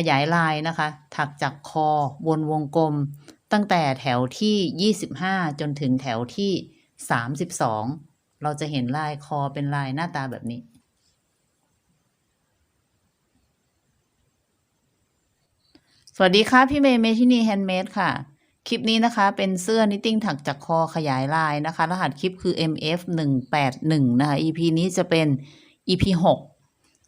ขยายลายนะคะ ถักจากคอวนวงกลม ตั้งแต่แถวที่ 25 จนถึงแถวที่ 32 เราจะเห็นลายคอเป็นลายหน้าตาแบบนี้ สวัสดีค่ะ พี่เมย์เมทินีแฮนด์เมดค่ะ คลิปนี้นะคะ เป็นเสื้อนิตติ้งถักจากคอขยายลายนะคะ รหัสคลิปคือ MF 1 8 1 นะคะ EP นี้จะเป็น EP 6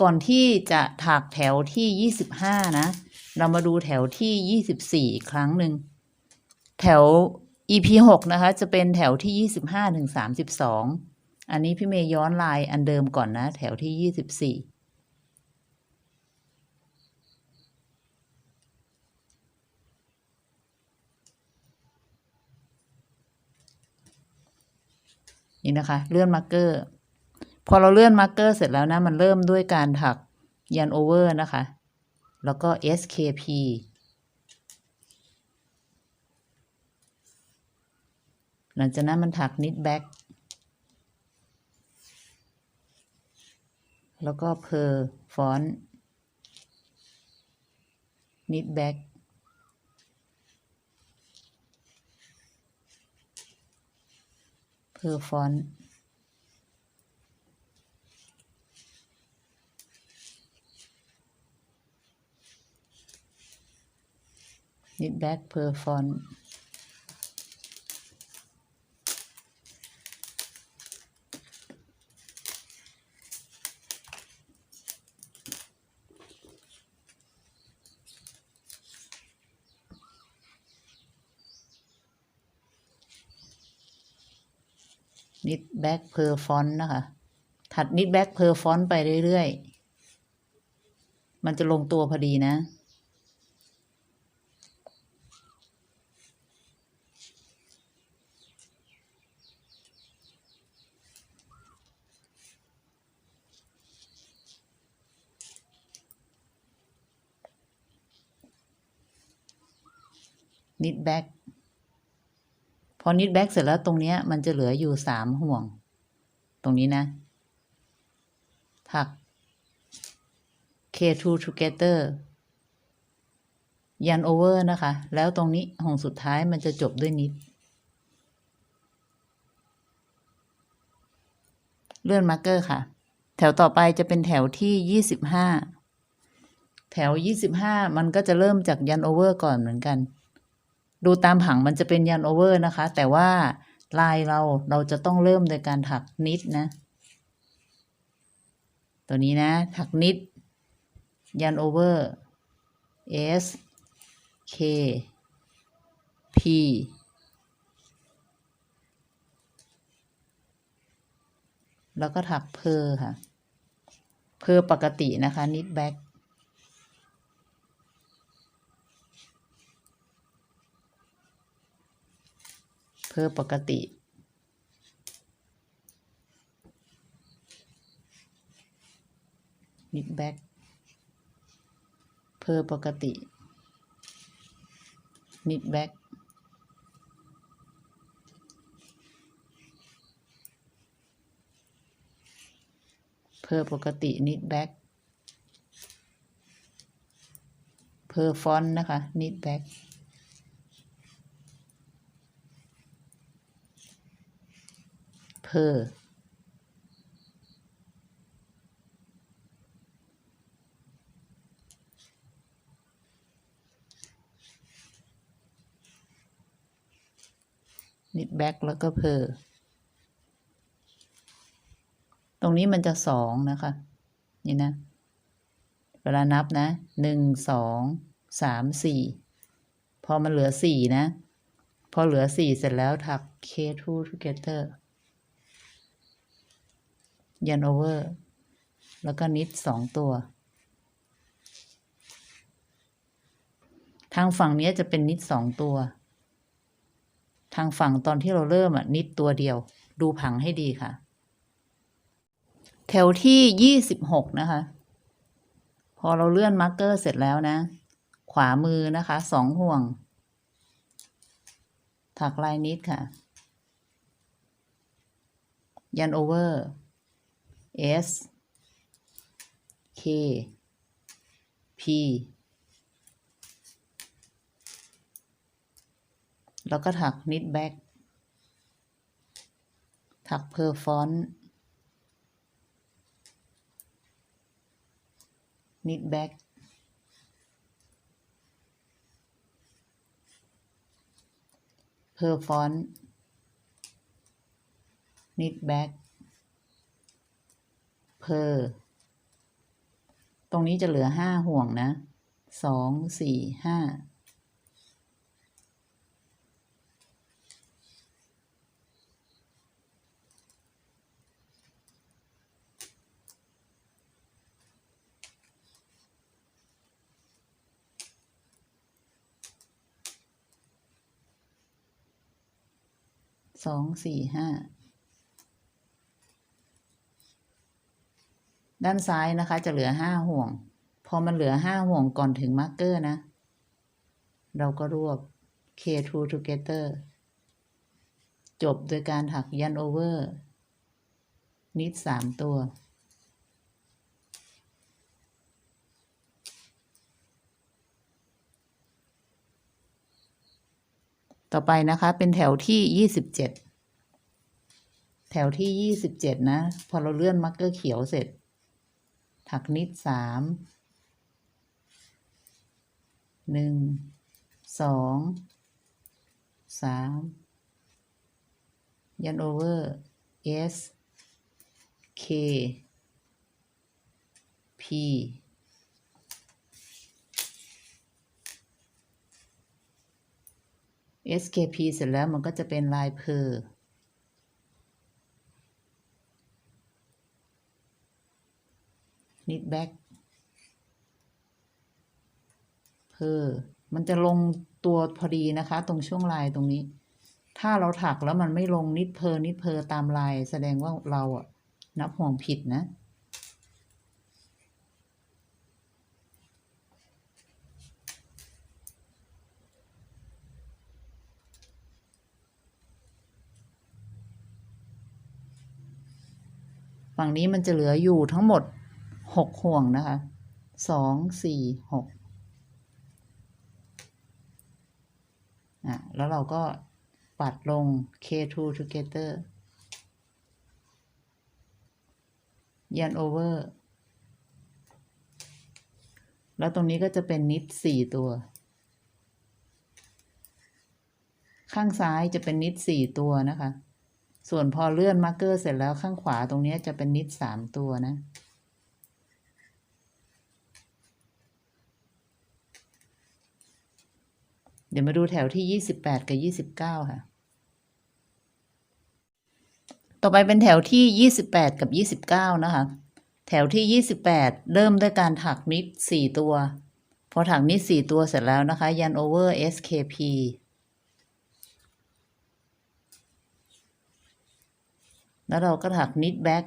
ก่อนที่จะถักแถวที่ 25 นะ เรามาดูแถวที่ 24อีกครั้งหนึ่ง แถว EP 6 นะคะ จะเป็นแถวที่ 25ถึง32 อันนี้พี่เมย์ย้อนลายอันเดิมก่อนนะ แถวที่ 24นี่นะคะ เลื่อนมาร์กเกอร์ พอเราเลื่อนมาร์กเกอร์เสร็จแล้วนะ มันเริ่มด้วยการถักยันโอเวอร์นะคะ แล้วก็ SKP หลังจากนั้นมันถักนิดแบ็กแล้วก็เพอร์ฟอนนิดแบ็กเพอร์ฟอน นิดแบ็กเพอร์ฟอนนิดแบ็กเพอร์ฟอนต์นะคะ ถัดนิดแบ็กเพอร์ฟอนต์ไปเรื่อย ๆ มันจะลงตัวพอดีนะ นิดแบ็กพอนิดแบ็กเสร็จแล้วตรงเนี้ย มันจะเหลืออยู่สามห่วง ตรงนี้นะ ถัก K2 together ยันโอเวอร์นะคะ แล้วตรงนี้ห่วงสุดท้ายมันจะจบด้วยนิด เลื่อนมาร์กเกอร์ค่ะ แถวต่อไปจะเป็นแถวที่ยี่สิบห้าแถวยี่สิบห้ามันก็จะเริ่มจากยันโอเวอร์ก่อนเหมือนกัน ดูตามผังมันจะเป็นยันโอเวอร์นะคะ แต่ว่าลายเราเราจะต้องเริ่มโดยการถักนิดนะ ตัวนี้นะ ถักนิด ยันโอเวอร์ S K P แล้วก็ถักเพอค่ะ เพอปกตินะคะ นิดแบ็ก เพื่อปกติ นิดแบ็กเพอปกติ นิดแบ็กเพอปกติ นิดแบ็กเพอฟอนต์นะคะ นิดแบ็ก เพอนิดแบ็กแล้วก็เพอร์ ตรงนี้มันจะสองนะคะ นี่นะ เวลานับนะหนึ่งสองสามสี่พอมันเหลือสี่นะ พอเหลือสี่เสร็จแล้วถัก K2 together ยันโอเวอร์ แล้วก็นิดสองตัว ทางฝั่งนี้จะเป็นนิดสองตัว ทางฝั่งตอนที่เราเริ่มอะนิดตัวเดียว ดูผังให้ดีค่ะ แถวที่ยี่สิบหกนะคะ พอเราเลื่อนมาร์กเกอร์เสร็จแล้วนะ ขวามือนะคะสองห่วง ถักลายนิดค่ะยันโอเวอร์ S K P แล้วก็ถักนิดแบ็กถักเพอร์ฟอนนิดแบ็กเพอร์ฟอนนิดแบ็ก เพอร์ตรงนี้จะเหลือห้าห่วงนะสองสี่ห้าสองสี่ห้า ด้านซ้ายนะคะจะเหลือห้าห่วง พอมันเหลือห้าห่วงก่อนถึงมาร์กเกอร์นะ เราก็รวบ K2 together จบโดยการถักยันโอเวอร์ นิดสามตัว ต่อไปนะคะเป็นแถวที่ยี่สิบเจ็ดแถวที่ยี่สิบเจ็ดนะ พอเราเลื่อนมาร์กเกอร์เขียวเสร็จ ถักนิดสามหนึ่งสองสามยันโอเวอร์ S K P SKP เสร็จแล้วมันก็จะเป็นลายเพอร์ นิดแบ็กเพอมันจะลงตัวพอดีนะคะ ตรงช่วงลายตรงนี้ ถ้าเราถักแล้วมันไม่ลงนิดเพอนิดเพอตามลาย แสดงว่าเราอะนับห่วงผิดนะฝั่งนี้มันจะเหลืออยู่ทั้งหมด หกห่วงนะคะสองสี่หกอะแล้วเราก็ปัดลง K2 together ยัน over แล้วตรงนี้ก็จะเป็นนิดสี่ตัว ข้างซ้ายจะเป็นนิดสี่ตัวนะคะ ส่วนพอเลื่อนมาร์กเกอร์เสร็จแล้วข้างขวาตรงนี้จะเป็นนิดสามตัวนะ เดี๋ยวมาดูแถวที่ยี่สิบแปดกับยี่สิบเก้าค่ะ ต่อไปเป็นแถวที่ยี่สิบแปดกับยี่สิบเก้านะคะ แถวที่ยี่สิบแปดเริ่มด้วยการถักนิดสี่ตัว พอถักนิดสี่ตัวเสร็จแล้วนะคะ ยันโอเวอร์ SKP แล้วเราก็ถักนิดแบ็ก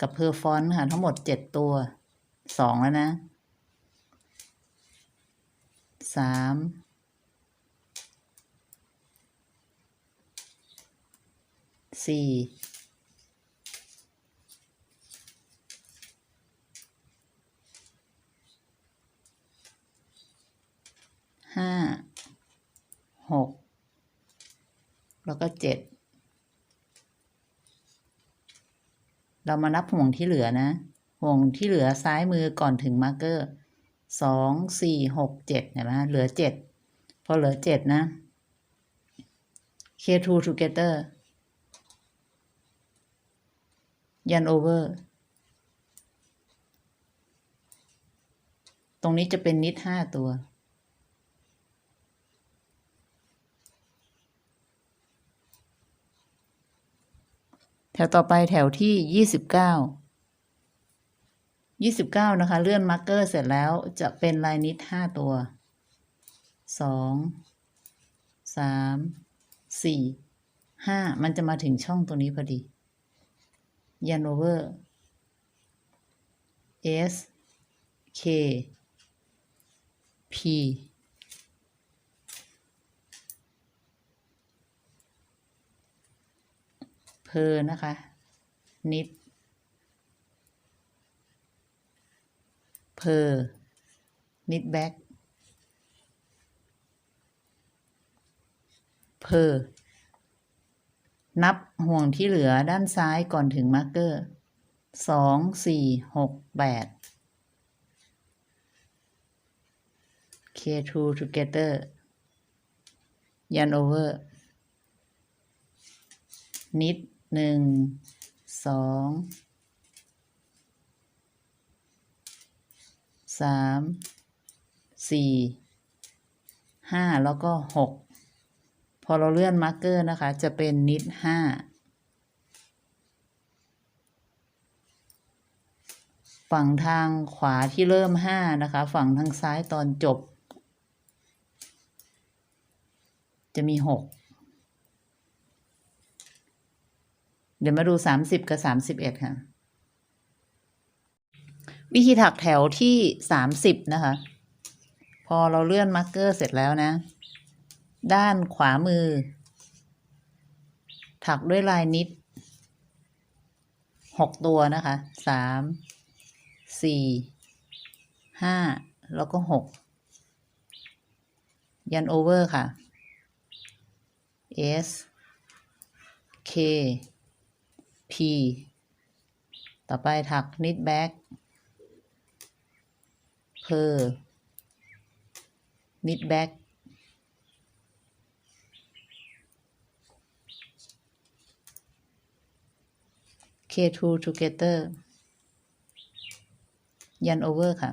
กับเพอร์ฟอนค่ะ ทั้งหมดเจ็ดตัวสองแล้วนะ สามสี่ห้าหกแล้วก็เจ็ดเรามานับห่วงที่เหลือนะ ห่วงที่เหลือซ้ายมือก่อนถึงมาร์กเกอร์ สองสี่หกเจ็ดเห็นไหมเหลือเจ็ดพอเหลือเจ็ดนะ K2 together ยันโอเวอร์ตรงนี้จะเป็นนิดห้าตัว แถวต่อไปแถวที่ยี่สิบเก้า ยี่สิบเก้านะคะ เลื่อนมาร์กเกอร์เสร็จแล้วจะเป็นลายนิดห้าตัวสองสามสี่ห้ามันจะมาถึงช่องตรงนี้พอดียันโอเวอร์ S K P เพอนะคะ นิด เพอร์นิดแบ็ก per นับห่วงที่เหลือด้านซ้ายก่อนถึงมาร์กเกอร์สองสี่หกแปด K2 together ยัน over นิดหนึ่งสอง สามสี่ห้าแล้วก็หกพอเราเลื่อนมาร์กเกอร์นะคะ จะเป็นนิดห้าฝั่งทางขวาที่เริ่มห้านะคะ ฝั่งทางซ้ายตอนจบ จะมีหกเดี๋ยวมาดูสามสิบกับสามสิบเอ็ดค่ะ วิธีถักแถวที่สามสิบนะคะ พอเราเลื่อนมาร์กเกอร์เสร็จแล้วนะ ด้านขวามือ ถักด้วยลายนิดหกตัวนะคะสามสี่ห้าแล้วก็หกยันโอเวอร์ค่ะ S K P ต่อไปถักนิดแบ็ก เพอนิดแบ็ก K2 together ยันโอเวอร์ค่ะ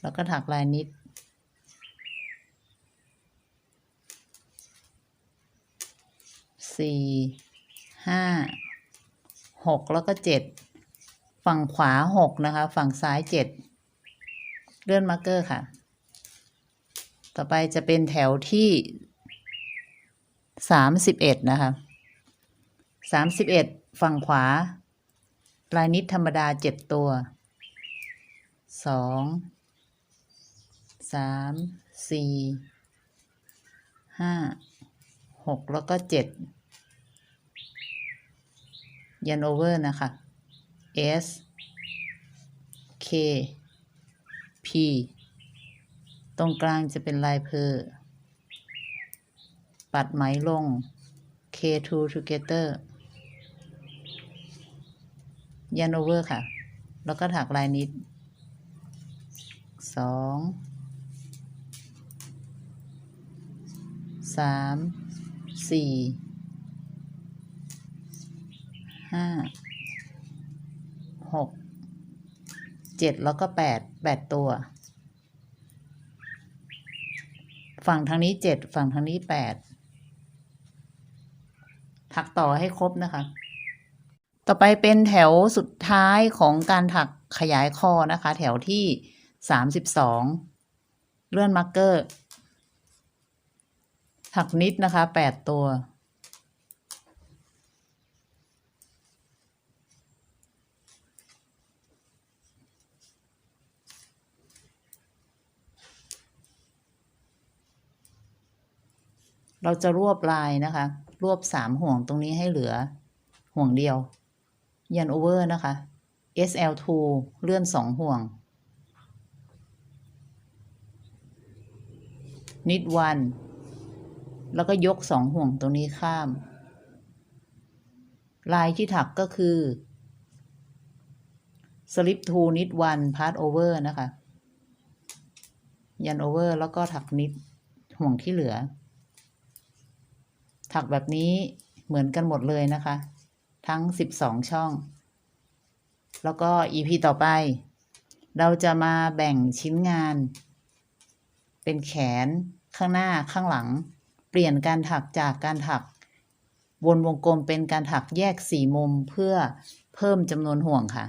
แล้วก็ถักลายนิด สี่ห้าหกแล้วก็เจ็ดฝั่งขวาหกนะคะ ฝั่งซ้ายเจ็ด เลื่อนมาร์กเกอร์ค่ะ ต่อไปจะเป็นแถวที่สามสิบเอ็ดนะคะสามสิบเอ็ดฝั่งขวา ลายนิดธรรมดาเจ็ดตัวสองสามสี่ห้าหกแล้วก็เจ็ดยันโอเวอร์นะคะ S K P ตรงกลางจะเป็นลายเพอปัดไหมลง K2 together ยันโอเวอร์ค่ะ แล้วก็ถักลายนิดสองสามสี่ห้าหก เจ็ดแล้วก็แปดแปดตัว ฝั่งทางนี้เจ็ดฝั่งทางนี้แปดถักต่อให้ครบนะคะ ต่อไปเป็นแถวสุดท้ายของการถักขยายคอนะคะ แถวที่สามสิบสองเลื่อนมาร์กเกอร์ ถักนิดนะคะแปดตัว เราจะรวบลายนะคะ รวบสามห่วงตรงนี้ให้เหลือห่วงเดียว ยันโอเวอร์นะคะ SL2 เลื่อนสองห่วง นิดวัน แล้วก็ยกสองห่วงตรงนี้ข้าม ลายที่ถักก็คือ slip to นิดวัน part over นะคะ ยันโอเวอร์แล้วก็ถักนิดห่วงที่เหลือ ถักแบบนี้เหมือนกันหมดเลยนะคะ ทั้ง 12 ช่อง แล้วก็ EP ต่อไป เราจะมาแบ่งชิ้นงาน เป็นแขนข้างหน้าข้างหลัง เปลี่ยนการถักจากการถัก วนวงกลมเป็นการถักแยกสี่มุมเพื่อเพิ่มจำนวนห่วงค่ะ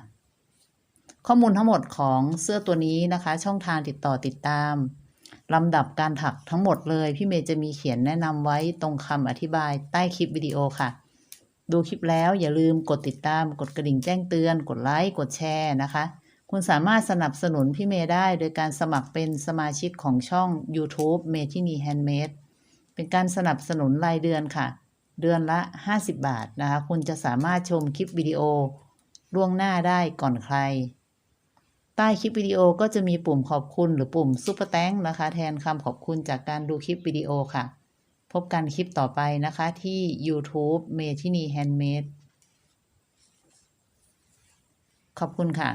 ข้อมูลทั้งหมดของเสื้อตัวนี้นะคะ ช่องทางติดต่อติดตาม ลำดับการถักทั้งหมดเลย พี่เมย์จะมีเขียนแนะนำไว้ตรงคำอธิบายใต้คลิปวิดีโอค่ะ ดูคลิปแล้วอย่าลืมกดติดตามกดกระดิ่งแจ้งเตือน กดไลค์กดแชร์นะคะ คุณสามารถสนับสนุนพี่เมย์ได้โดยการสมัครเป็นสมาชิกของช่อง YouTube เมทินีแฮนด์เมดเป็นการสนับสนุนรายเดือนค่ะ เดือนละ 50 บาทนะคะ คุณจะสามารถชมคลิปวิดีโอล่วงหน้าได้ก่อนใคร ใต้คลิปวิดีโอก็จะมีปุ่มขอบคุณหรือปุ่มซุปเปอร์แตงนะคะ แทนคำขอบคุณจากการดูคลิปวิดีโอค่ะ พบกันคลิปต่อไปนะคะที่ YouTube เมทินีแฮนด์เมดขอบคุณค่ะ